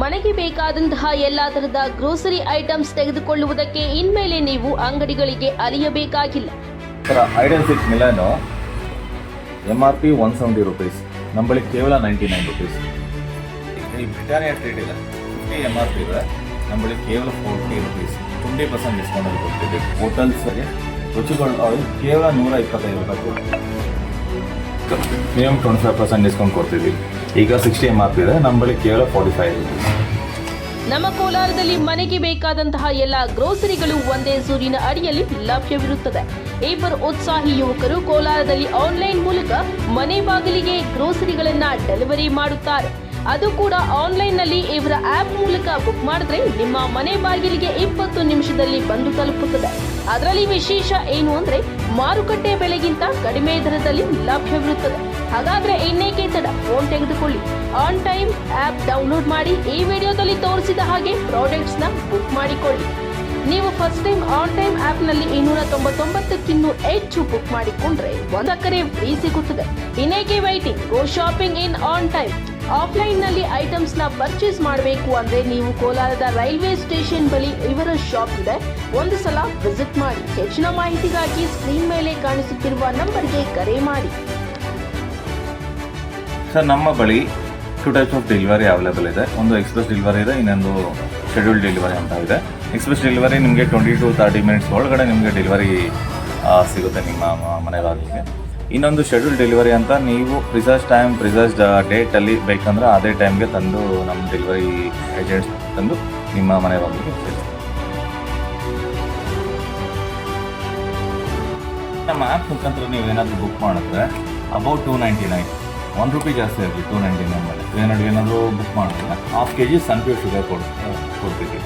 ಮನೆಗೆ ಬೇಕಾದಂತಹ ಎಲ್ಲಾ ತರಹದ ಗ್ರೋಸರಿ ಐಟಮ್ಸ್ ತೆಗೆದುಕೊಳ್ಳುವುದಕ್ಕೆ ಇನ್ಮೇಲೆ ನೀವು ಅಂಗಡಿಗಳಿಗೆ ಅಲಿಯಬೇಕಾಗಿಲ್ಲ sir M R P one ಕೇವಲ ninety nine rupees M R ಕೇವಲ ಫೋರ್ಟಿ ರುಪೀಸ್ ಪರ್ಸೆಂಟ್ ಹೋಟೆಲ್ಸ್ಗೆ ರುಚಿಗಳು ಕೇವಲ ನೂರ ಇಪ್ಪತ್ತೈದು ರೂಪಾಯಿ minimum twenty five percent discount ಕೊಡ್ತೀವಿ. ಈಗ ಸಿಕ್ಸ್ಟಿ ಎಂ ಆರ್ ಇದೆ. ನಮ್ಮ ಬಳಿ ಕೇವಲ ಫಾರ್ಟಿ ಫೈವ್ ನಮ್ಮ ಕೋಲಾರದಲ್ಲಿ ಮನೆಗೆ ಬೇಕಾದಂತಹ ಎಲ್ಲ ಗ್ರೋಸರಿಗಳು ಒಂದೇ ಸೂರಿನ ಅಡಿಯಲ್ಲಿ ಲಭ್ಯವಿರುತ್ತದೆ. ಇಬ್ಬರು ಉತ್ಸಾಹಿ ಯುವಕರು ಕೋಲಾರದಲ್ಲಿ ಆನ್ಲೈನ್ ಮೂಲಕ ಮನೆ ಬಾಗಿಲಿಗೆ ಗ್ರೋಸರಿಗಳನ್ನ ಡೆಲಿವರಿ ಮಾಡುತ್ತಾರೆ. ಅದು ಕೂಡ ಆನ್ಲೈನ್ನಲ್ಲಿ ಇವರ ಆಪ್ ಮೂಲಕ ಬುಕ್ ಮಾಡಿದ್ರೆ ನಿಮ್ಮ ಮನೆ ಬಾಗಿಲಿಗೆ ಇಪ್ಪತ್ತು ನಿಮಿಷದಲ್ಲಿ ಬಂದು ತಲುಪುತ್ತದೆ. ಅದರಲ್ಲಿ ವಿಶೇಷ ಏನು ಅಂದ್ರೆ ಮಾರುಕಟ್ಟೆ ಬೆಲೆಗಿಂತ ಕಡಿಮೆ ದರದಲ್ಲಿ ಲಭ್ಯವಿರುತ್ತದೆ. ಹಾಗಾದ್ರೆ ಇನ್ನೇಕೆ ತಡ? ಫೋನ್ ತೆಗೆದುಕೊಳ್ಳಿ. ಆನ್ ಟೈಮ್ ಆಪ್ ಡೌನ್ಲೋಡ್ ಮಾಡಿ ಈ ವಿಡಿಯೋದಲ್ಲಿ ತೋರಿಸಿದ ಹಾಗೆ ಪ್ರಾಡಕ್ಟ್ಸ್ನ ಬುಕ್ ಮಾಡಿಕೊಳ್ಳಿ. ನೀವು ಫಸ್ಟ್ ಟೈಮ್ ಆನ್ ಟೈಮ್ ಆಪ್ನಲ್ಲಿ ಇನ್ನೂರ ತೊಂಬತ್ತೊಂಬತ್ತಕ್ಕಿನ್ನೂ ಹೆಚ್ಚು ಬುಕ್ ಮಾಡಿಕೊಂಡ್ರೆ ಒಂದಕ್ಕರೆ ಫ್ರೀ ಸಿಗುತ್ತದೆ. ಇನ್ನೇಕೆ waiting go shopping in on time offline ಐಟಮ್ಸ್ನ purchase ಮಾಡಬೇಕು ಅಂದರೆ ನೀವು ಕೋಲಾರದ ರೈಲ್ವೆ ಸ್ಟೇಷನ್ ಬಳಿ ಇವರ ಶಾಪ್ ಇದೆ. ಒಂದು ಸಲ ವಿಸಿಟ್ ಮಾಡಿ. ಹೆಚ್ಚಿನ ಮಾಹಿತಿಗಾಗಿ ಸ್ಕ್ರೀನ್ ಮೇಲೆ ಕಾಣಿಸುತ್ತಿರುವ ನಂಬರ್ಗೆ ಕರೆ ಮಾಡಿ. ಸರ್, ನಮ್ಮ ಬಳಿ two types of delivery available ಇದೆ. ಒಂದು ಎಕ್ಸ್ಪ್ರೆಸ್ ಡೆಲಿವರಿ ಇದೆ, ಇನ್ನೊಂದು ಶೆಡ್ಯೂಲ್ ಡೆಲಿವರಿ ಅಂತ ಇದೆ. ಎಕ್ಸ್ಪ್ರೆಸ್ ಡೆಲಿವರಿ ನಿಮಗೆ ಟ್ವೆಂಟಿ ಟು ತರ್ಟಿ ಮಿನಿಟ್ಸ್ ಒಳಗಡೆ ನಿಮಗೆ ಡೆಲಿವರಿ ಸಿಗುತ್ತೆ ನಿಮ್ಮ ಮನೆ ಇನ್ನೊಂದು ಶೆಡ್ಯೂಲ್ ಡೆಲಿವರಿ ಅಂತ ನೀವು ಪ್ರಿಸರ್ಸ್ ಟೈಮ್ ಪ್ರಿಸರ್ಸ್ ಡೇಟಲ್ಲಿ ಬೇಕಂದ್ರೆ ಅದೇ ಟೈಮ್ಗೆ ತಂದು ನಮ್ಮ ಡೆಲಿವರಿ ಏಜೆಂಟ್ಸ್ ತಂದು ನಿಮ್ಮ ಮನೆ ಬಂದು. ನಮ್ಮ ಆ್ಯಪ್ ಮುಖಾಂತರ ನೀವು ಏನಾದರೂ ಬುಕ್ ಮಾಡಿದ್ರೆ about two ninety nine one rupee ಜಾಸ್ತಿ ಆಗಲಿ ಟೂ ನೈಂಟಿ ನೈನ್ ಮೇಲೆ ಏನಾದರೂ ಏನಾದರೂ ಬುಕ್ ಮಾಡಿದ್ರೆ half K G Sunpure sugar ಕೊಡ್ ಕೊಡ್ತೀವಿ